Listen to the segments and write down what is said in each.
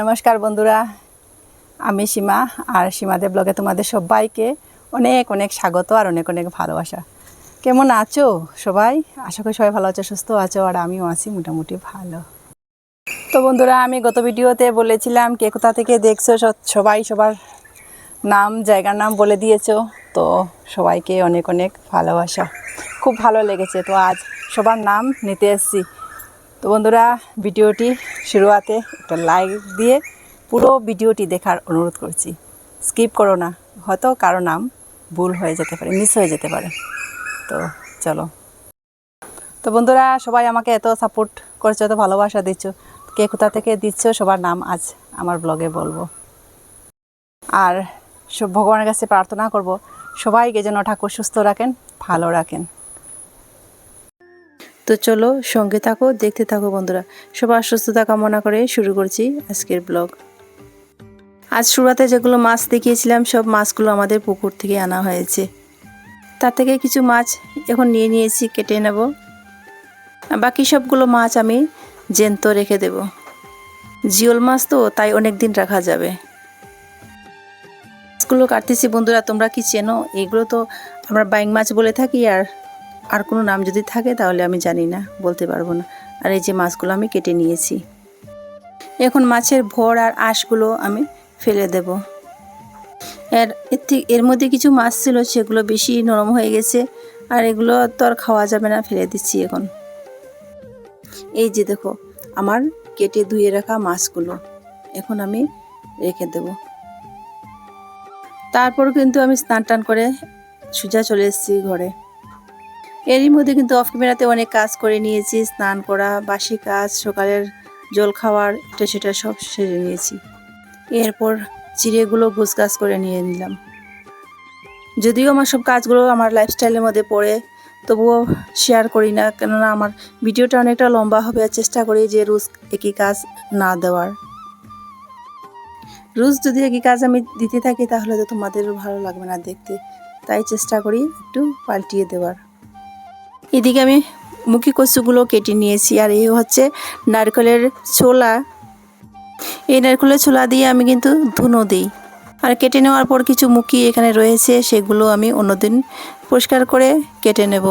নমস্কার বন্ধুরা। আমি সীমা, আর সীমাদের ব্লগে তোমাদের সবাইকে অনেক অনেক স্বাগত আর অনেক অনেক ভালোবাসা। কেমন আছো সবাই? আশা করি সবাই ভালো আছো, সুস্থ আছো, আর আমিও আছি মোটামুটি ভালো। তো বন্ধুরা, আমি গত ভিডিওতে বলেছিলাম কে কোথা থেকে দেখছ সবাই সবার নাম, জায়গার নাম বলে দিয়েছ, তো সবাইকে অনেক অনেক ভালোবাসা। খুব ভালো লেগেছে। তো আজ সবার নাম নিতে এসেছি। তো বন্ধুরা, ভিডিওটি শুরুয়াতে একটা লাইক দিয়ে পুরো ভিডিওটি দেখার অনুরোধ করছি। স্কিপ করো না, হয়তো কারও নাম ভুল হয়ে যেতে পারে মিস হয়ে যেতে পারে। তো চলো। তো বন্ধুরা, সবাই আমাকে এত সাপোর্ট করছ, এত ভালোবাসা দিচ্ছ, কে কোথা থেকে দিচ্ছ, সবার নাম আজ আমার ব্লগে বলব। আর সব ভগবানের কাছে প্রার্থনা করব, সবাইকে যেন ঠাকুর সুস্থ রাখেন, ভালো রাখেন। তো চলো সঙ্গে থাকো, দেখতে থাকো বন্ধুরা। সবার সুস্থতা কামনা করে শুরু করছি আজকের ব্লগ। আজ শুরুতে যেগুলো মাছ দেখিয়েছিলাম, সব মাছগুলো আমাদের পুকুর থেকে আনা হয়েছে। তার থেকে কিছু মাছ এখন নিয়ে নিয়েছি, কেটে নেব। বাকি সবগুলো মাছ আমি জ্যান্ত রেখে দেব। জিওল মাছ তো, তাই অনেক দিন রাখা যাবে। মাছগুলো কাটতেছি বন্ধুরা, তোমরা কি চেনো? এগুলো তো আমরা বাইং মাছ বলে থাকি, আর আর কোনো নাম যদি থাকে তাহলে আমি জানি না, বলতে পারব না। আর এই যে মাছগুলো আমি কেটে নিয়েছি। এখন মাছের ভর আর আঁশগুলো আমি ফেলে দেব। এর এর মধ্যে কিছু মাছ ছিল, সেগুলো বেশি নরম হয়ে গেছে, আর এগুলো তো আর খাওয়া যাবে না, ফেলে দিচ্ছি এখন। এই যে দেখো, আমার কেটে ধুয়ে রাখা মাছগুলো, এখন আমি রেখে দেব। তারপর কিন্তু আমি স্নান টান করে সোজা চলে এসেছি ঘরে। এরই মধ্যে কিন্তু অফ ক্যামেরাতে অনেক কাজ করে নিয়েছি, স্নান করা, বাসি কাজ, সকালের জল খাওয়ার, এটা সেটা সব সেরে নিয়েছি। এরপর চিড়েগুলো গুছগাছ করে নিয়ে নিলাম। যদিও আমার সব কাজগুলো আমার লাইফস্টাইলের মধ্যে পড়ে, তবুও শেয়ার করি না, কেননা আমার ভিডিওটা অনেকটা লম্বা হবে আর চেষ্টা করি যে রোজ একই কাজ না দেওয়ার। রোজ যদি একই কাজ আমি দিতে থাকি, তাহলে তো তোমাদেরও ভালো লাগবে না দেখতে। তাই চেষ্টা করি একটু পাল্টিয়ে দেওয়ার। এদিকে আমি মুখি কচুগুলো কেটে নিয়েছি আর এই হচ্ছে নারকেলের ছোলা। এই নারকেলের ছোলা দিয়ে আমি কিন্তু ধুনো দিই। আর কেটে নেওয়ার পর কিছু মুখি এখানে রয়েছে, সেগুলো আমি অন্যদিন পরিষ্কার করে কেটে নেব।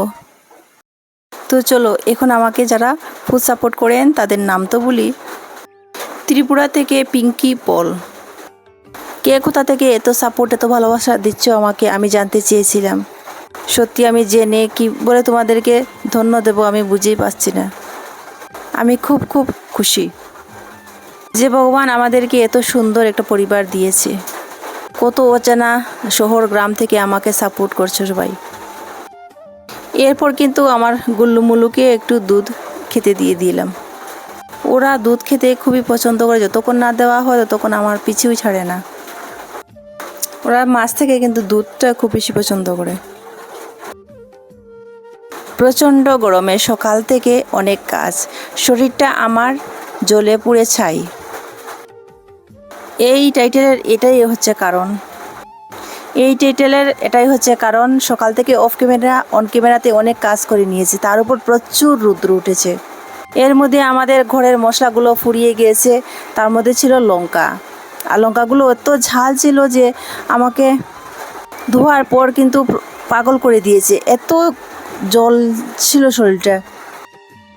তো চলো, এখন আমাকে যারা ফুড সাপোর্ট করেন, তাদের নাম তো বলি। ত্রিপুরা থেকে পিঙ্কি পল কে কোথা থেকে এত সাপোর্ট এত ভালোবাসা দিচ্ছ আমাকে? আমি জানতে চেয়েছিলাম। সত্যি আমি জেনে কি বলে তোমাদেরকে ধন্য দেব আমি বুঝেই পাচ্ছি না। আমি খুব খুব খুশি যে ভগবান আমাদেরকে এত সুন্দর একটা পরিবার দিয়েছে। কত অচেনা শহর, গ্রাম থেকে আমাকে সাপোর্ট করছে সবাই। এরপর কিন্তু আমার গুল্লুমুলুকে একটু দুধ খেতে দিয়ে দিলাম। ওরা দুধ খেতে খুবই পছন্দ করে, যতক্ষণ না দেওয়া হয় ততক্ষণ আমার পিছুই ছাড়ে না। ওরা মাছ থেকে কিন্তু দুধটা খুব বেশি পছন্দ করে। প্রচণ্ড গরমে সকাল থেকে অনেক কাজ। শরীরটা আমার জ্বলে পুড়ে ছাই। এই টাইটেলের এটাই হচ্ছে কারণ। এই টাইটেলের এটাই হচ্ছে কারণ, সকাল থেকে অফ ক্যামেরা অন ক্যামেরাতে অনেক কাজ করে নিয়েছি, তার উপর প্রচুর রুদ্র উঠেছে। এর মধ্যে আমাদের ঘরের মশলাগুলো ফুরিয়ে গিয়েছে, তার মধ্যে ছিল লঙ্কা। আর লঙ্কাগুলো এত ঝাল ছিল যে আমাকে ধোয়ার পর কিন্তু পাগল করে দিয়েছে। এত জল ছিল শরীরটা।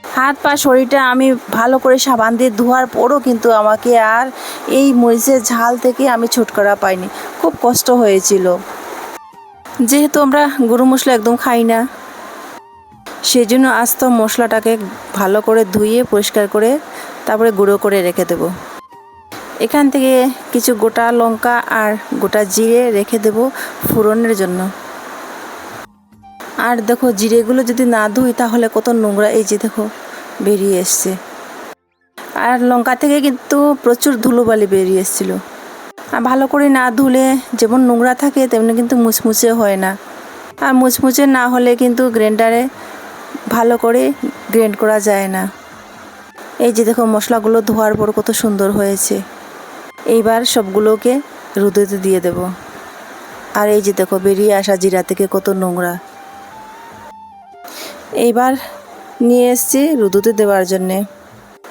হাত পা শরীরটা আমি ভালো করে সাবান দিয়ে ধোয়ার পরও কিন্তু আমাকে আর এই মরিচের ঝাল থেকে আমি ছুটকারা পাইনি। খুব কষ্ট হয়েছিল। যেহেতু আমরা গরু মশলা একদম খাই না সেই জন্য আস্ত মশলাটাকে ভালো করে ধুয়ে, পরিষ্কার করে তারপরে গুঁড়ো করে রেখে দেব। এখান থেকে কিছু গোটা লঙ্কা আর গোটা জিরে রেখে দেব ফোড়নের জন্য। আর দেখো, জিরেগুলো যদি না ধুই তাহলে কত নোংরা। এই যে দেখো, বেরিয়ে এসছে। আর লঙ্কা থেকে কিন্তু প্রচুর ধুলোবালি বেরিয়ে এসেছিল। আর ভালো করে না ধুলে যেমন নোংরা থাকে, তেমনি কিন্তু মুচমুচে হয় না। আর মুচমুচে না হলে কিন্তু গ্রাইন্ডারে ভালো করে গ্রাইন্ড করা যায় না। এই যে দেখো, মশলাগুলো ধোয়ার পর কত সুন্দর হয়েছে। এইবার সবগুলোকে রোদেতে দিয়ে দেব। আর এই যে দেখো, বেরিয়ে আসা জিরা থেকে কত নোংরা। এইবার নিয়ে এসছি রুদুতে দেওয়ার জন্যে।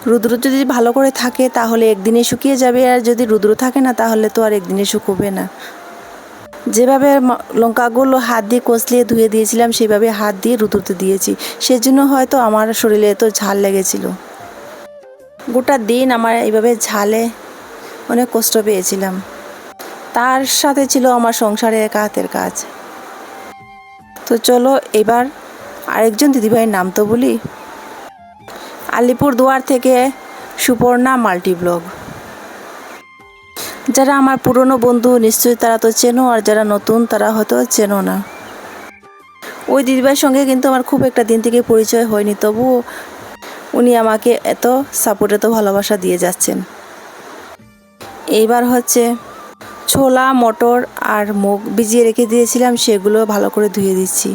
রুদ্র যদি ভালো করে থাকে তাহলে একদিনে শুকিয়ে যাবে, আর যদি রুদ্র থাকে না তাহলে তো আর একদিনে শুকোবে না। যেভাবে লঙ্কাগুলো হাত দিয়ে কষলিয়ে ধুয়ে দিয়েছিলাম, সেভাবে হাত দিয়ে রুদ্রতে দিয়েছি। সেজন্য হয়তো আমার শরীরে এত ঝাল লেগেছিল। গোটা দিন আমার এইভাবে ঝালে অনেক কষ্ট পেয়েছিলাম। তার সাথে ছিল আমার সংসারে একা হাতের কাজ। তো চলো এবার আরেকজন দিদিভাইয়ের নাম তো বলি। আলিপুর দুয়ার থেকে সুপর্ণা মাল্টি ব্লগ যারা আমার পুরনো বন্ধু, নিশ্চয়ই তারা তো চেনো, আর যারা নতুন, তারা হয়তো চেনো না। ওই দিদিভাইয়ের সঙ্গে কিন্তু আমার খুব একটা দিন থেকে পরিচয় হয়নি তবু উনি আমাকে এত সাপোর্ট এত ভালোবাসা দিয়ে যাচ্ছেন। এইবার হচ্ছে ছোলা, মটর আর মুগ ভিজিয়ে রেখে দিয়েছিলাম, সেগুলো ভালো করে ধুয়ে দিচ্ছি।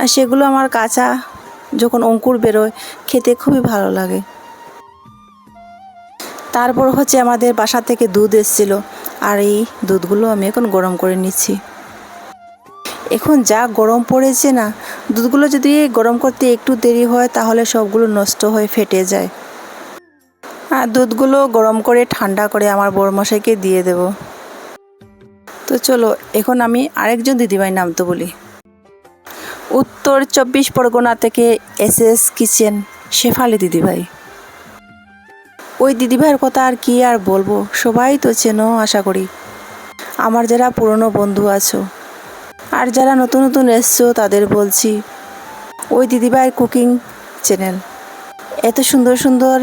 আর সেগুলো আমার কাঁচা যখন অঙ্কুর বেরোয়, খেতে খুবই ভালো লাগে। তারপর হচ্ছে আমাদের বাসা থেকে দুধ এসেছিল, আর এই দুধগুলো আমি এখন গরম করে নিচ্ছি। এখন যা গরম পড়েছে না, দুধগুলো যদি গরম করতে একটু দেরি হয়, তাহলে সবগুলো নষ্ট হয়ে ফেটে যায়। আর দুধগুলো গরম করে ঠান্ডা করে আমার বড়মশাইকে দিয়ে দেব। তো চলো, এখন আমি আরেকজন দিদিভাই নাম তো বলি। উত্তর চব্বিশ পরগনা থেকে এস এস কিচেন শেফালি দিদিভাই। ওই দিদিভাইয়ের কথা আর কি আর বলব? সবাই তো চেনো, আশা করি। আমার যারা পুরনো বন্ধু আছো, আর যারা নতুন নতুন এসছো, তাদের বলছি, ওই দিদিভাইয়ের কুকিং চ্যানেল। এত সুন্দর সুন্দর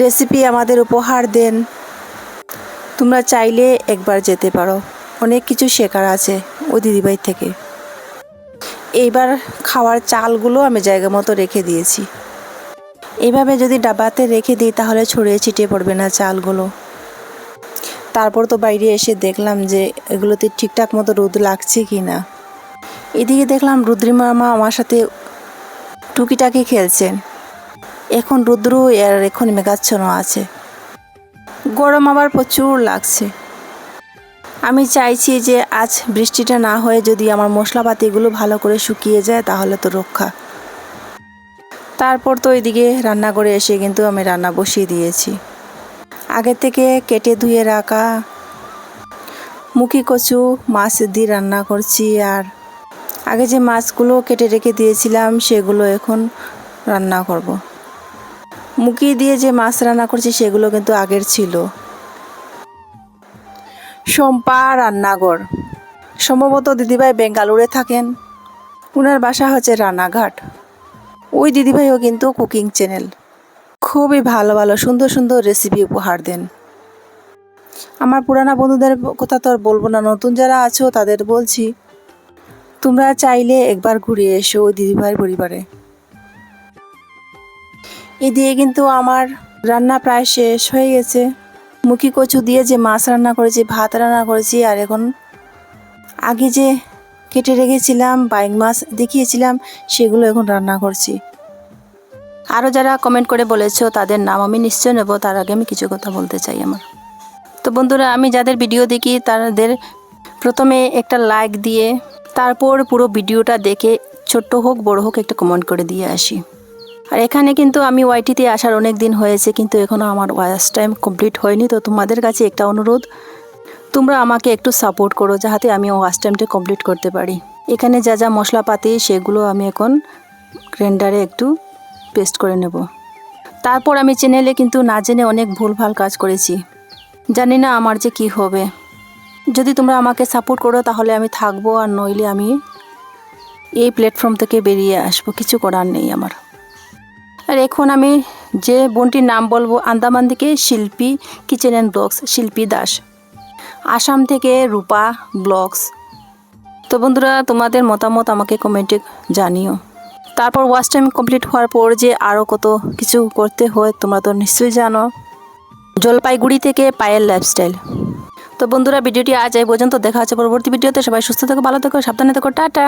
রেসিপি আমাদের উপহার দেন। তোমরা চাইলে একবার যেতে পারো। অনেক কিছু শেখার আছে ওই দিদিভাই থেকে। এইবার খাওয়ার চালগুলো আমি জায়গা মতো রেখে দিয়েছি। এভাবে যদি ডাবাতে রেখে দিই, তাহলে ছড়িয়ে ছিটিয়ে পড়বে না চালগুলো। তারপর তো বাইরে এসে দেখলাম যে এগুলোতে ঠিকঠাক মতো রোদ লাগছে কি না এদিকে দেখলাম রুদ্রি মামা আমার সাথে টুকিটাকি খেলছেন। এখন রুদ্র আর এখন মেঘাচ্ছন্ন আছে। গরম আবার প্রচুর লাগছে। আমি চাইছি যে আজ বৃষ্টিটা না হয়ে যদি আমার মশলাপাতিগুলো ভালো করে শুকিয়ে যায় তাহলে তো রক্ষা। তারপর তো ওইদিকে রান্না করে এসে কিন্তু আমি রান্না বসিয়ে দিয়েছি। আগে থেকে কেটে ধুয়ে রাখা মুখি কচু, মাছ দিয়ে রান্না করছি আর আগে যে মাছগুলো কেটে রেখে দিয়েছিলাম সেগুলো এখন রান্না করব। মুখি দিয়ে যে মাছ রান্না করছি সেগুলো কিন্তু আগের ছিল। সম্পা রান্নাঘর। সম্ভবত দিদিভাই বেঙ্গালুরে থাকেন। ওনার বাসা হচ্ছে রানাঘাট। ওই দিদিভাইও কিন্তু কুকিং চ্যানেল। খুবই ভালো ভালো, সুন্দর সুন্দর রেসিপি উপহার দেন। আমার পুরানা বন্ধুদের কথা তো আর বলব না। নতুন যারা আছো, তাদের বলছি, তোমরা চাইলে একবার ঘুরে এসো ওই দিদিভাইয়ের পরিবারে। এ দিয়ে কিন্তু আমার রান্না প্রায় শেষ হয়ে গেছে। মুখি কচু দিয়ে যে মাছ রান্না করেছি, ভাত রান্না করেছি, আর এখন আগে যে কেটে রেখেছিলাম বাইক মাছ দেখিয়েছিলাম, সেগুলো এখন রান্না করছি। আরও যারা কমেন্ট করে বলেছ, তাদের নাম আমি নিশ্চয় নেব, তার আগে আমি কিছু কথা বলতে চাই আমার। তো বন্ধুরা, আমি যাদের ভিডিও দেখি, তাদের প্রথমে একটা লাইক দিয়ে, তারপর পুরো ভিডিওটা দেখে ছোট্ট হোক, বড় হোক, একটা কমেন্ট করে দিয়ে আসি। আর এখানে কিন্তু আমি ওয়াইটিতে আসার অনেক দিন হয়েছে, কিন্তু এখনও আমার ওয়াচ টাইম কমপ্লিট হয়নি, তো তোমাদের কাছে একটা অনুরোধ, তোমরা আমাকে একটু সাপোর্ট করো যাতে আমি ওয়াচ টাইমটা কমপ্লিট করতে পারি। এখানে যা যা মশলাপাতি, সেগুলো আমি এখন গ্রাইন্ডারে একটু পেস্ট করে নেব। তারপর আমি চ্যানেলে কিন্তু না জেনে অনেক ভুলভাল কাজ করেছি। জানি না আমার যে কি হবে। যদি তোমরা আমাকে সাপোর্ট করো, তাহলে আমি থাকব আর নইলে আমি এই প্ল্যাটফর্ম থেকে বেরিয়ে আসব, কিছু করার নেই আমার। আর এখন আমি যে বোনটির নাম বলব, আন্দামান থেকে শিল্পী, কিচেন অ্যান্ড ব্লগস, শিল্পী দাস। আসাম থেকে রূপা ব্লগস। তো বন্ধুরা, তোমাদের মতামত আমাকে কমেন্টে জানিও। তারপর ওয়াচ টাইম কমপ্লিট হওয়ার পর যে আরও কত কিছু করতে হয়, তোমরা তো নিশ্চয়ই জানো। জলপাইগুড়ি থেকে পায়েল লাইফস্টাইল তো বন্ধুরা, ভিডিওটি আজ এই পর্যন্ত। দেখা হচ্ছে পরবর্তী ভিডিওতে। সবাই সুস্থ থেকো, ভালো থেকো, সাবধানে থেকো। টাটা!